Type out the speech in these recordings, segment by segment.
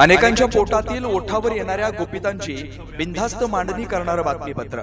अनेकांच्या पोटातील ओठावर येणाऱ्या गोपितांची बिनधास्त मांडणी करणारं बातमीपत्र.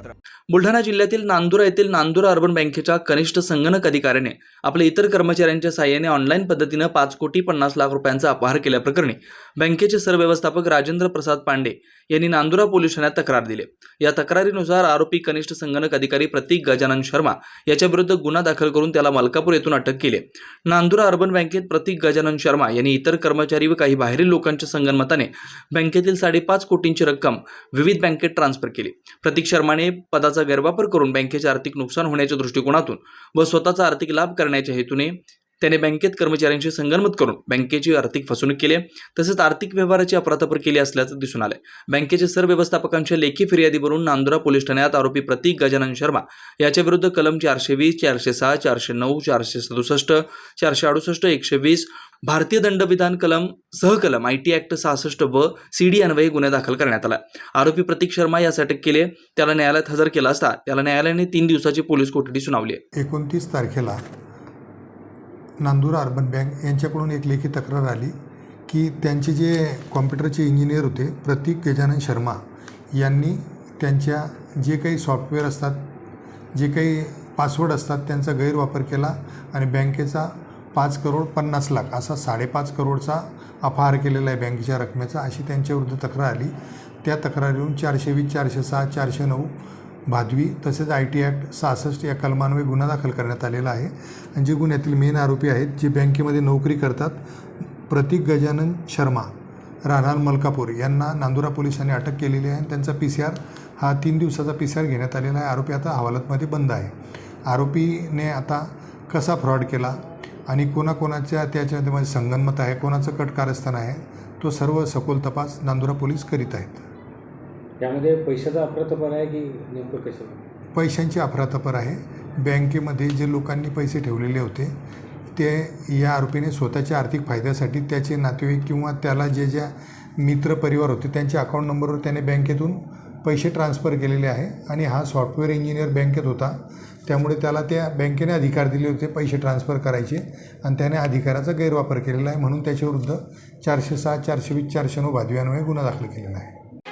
बुलढाणा जिल्ह्यातील नांदुरा येथील नांदुरा अर्बन बँकेच्या कनिष्ठ संगणक अधिकाऱ्याने आपल्या इतर कर्मचाऱ्यांच्या साहाय्याने ऑनलाईन पद्धतीनं पाच कोटी पन्नास लाख रुपयांचा अपहार केल्याप्रकरणी बँकेचे सरव्यवस्थापक राजेंद्र प्रसाद पांडे यांनी नांदुरा पोलीस ठाण्यात तक्रार दिली. या तक्रारीनुसार आरोपी कनिष्ठ संगणक अधिकारी प्रतीक गजानन शर्मा याच्याविरुद्ध गुन्हा दाखल करून त्याला मलकापूर येथून अटक केली. नांदुरा अर्बन बँकेत प्रतीक गजानन शर्मा यांनी इतर कर्मचारी व काही बाहेरील लोकांच्या संगनमताने बँकेतील साडेपाच कोटींची रक्कम विविध बँकेत ट्रान्सफर केली. प्रतीक शर्माने पदाचा गैरवापर करून बँकेचे आर्थिक नुकसान होण्याच्या दृष्टिकोनातून व स्वतःचा आर्थिक लाभ करण्याच्या हेतूने त्याने बँकेत कर्मचाऱ्यांशी संगनमत करून बँकेची आर्थिक फसवणूक केली तसेच आर्थिक व्यवहाराची अपराधपर केली असल्याचं दिसून आलंय. बँकेचे सर व्यवस्थापकांच्या लेखी फिर्यादीवरून नांदुरा पोलीस ठाण्यात आरोपी प्रतीक गजानन शर्मा याच्या विरुद्ध कलम चारशे वीस चारशे सहा चारशे नऊ चारशे सदुसष्ट चारशे अडुसष्ट एकशे वीस भारतीय दंडविधान कलम सहकलम आय टी ॲक्ट सहासष्ट व सी डी अन्वये गुन्हा दाखल करण्यात आला आरोपी प्रतीक शर्मा यास अटक केले त्याला न्यायालयात हजर केला असता त्याला न्यायालयाने तीन दिवसाची पोलीस कोठडी सुनावली एकोणतीस तारखेला नांदुरा अर्बन बँक यांच्याकडून एक लेखी तक्रार आली की त्यांचे जे कॉम्प्युटरचे इंजिनियर होते प्रतीक गजानन शर्मा यांनी त्यांच्या जे काही सॉफ्टवेअर असतात जे काही पासवर्ड असतात त्यांचा गैरवापर केला आणि बँकेचा पाच करोड पन्नास लाख असा साडेपाच करोडचा अपहार केलेला आहे बँकेच्या रकमेचा अशी त्यांच्याविरुद्ध तक्रार आली. त्या तक्रारीवरून चारशे वीस चारशे सहा चारशे नऊ भादवी तसेच आय टी ॲक्ट सहासष्ट या कलमान्वये गुन्हा दाखल करण्यात आलेला आहे. आणि जे गुन्ह्यातील मेन आरोपी आहेत जे बँकेमध्ये नोकरी करतात प्रतीक गजानन शर्मा राहणार मलकापूर यांना नांदुरा पोलिसांनी अटक केलेली आहे आणि त्यांचा पी सी आर हा तीन दिवसाचा पी सी आर घेण्यात आलेला आहे. आरोपी आता हवालतमध्ये बंद आहे. आरोपीने आता कसा फ्रॉड केला आणि कोणाकोणाच्या त्याच्यामध्ये संगनमत आहे कोणाचं कट कारस्थान आहे तो सर्व सखोल तपास नांदुरा पोलीस करीत आहेत. त्यामध्ये पैशाचा अफरातफर आहे की नेमकं कसं पैशांची अफरातफर आहे. बँकेमध्ये जे लोकांनी पैसे ठेवलेले होते ते या आरोपीने स्वतःच्या आर्थिक फायद्यासाठी त्याचे नातेवाईक किंवा त्याला जे ज्या मित्र परिवार होते त्यांच्या अकाउंट नंबरवर त्याने बँकेतून पैसे ट्रान्सफर केलेले आहे आणि हा सॉफ्टवेअर इंजिनियर बँकेत होता. त्यामुळे त्याला त्या बँकेने अधिकार दिले होते पैसे ट्रान्सफर करायचे आणि त्याने अधिकाराचा गैरवापर केलेला आहे म्हणून त्याच्याविरुद्ध चारशे सहा चारशे वीस चारशे नऊ भादव्यान्वये गुन्हा दाखल केलेला आहे.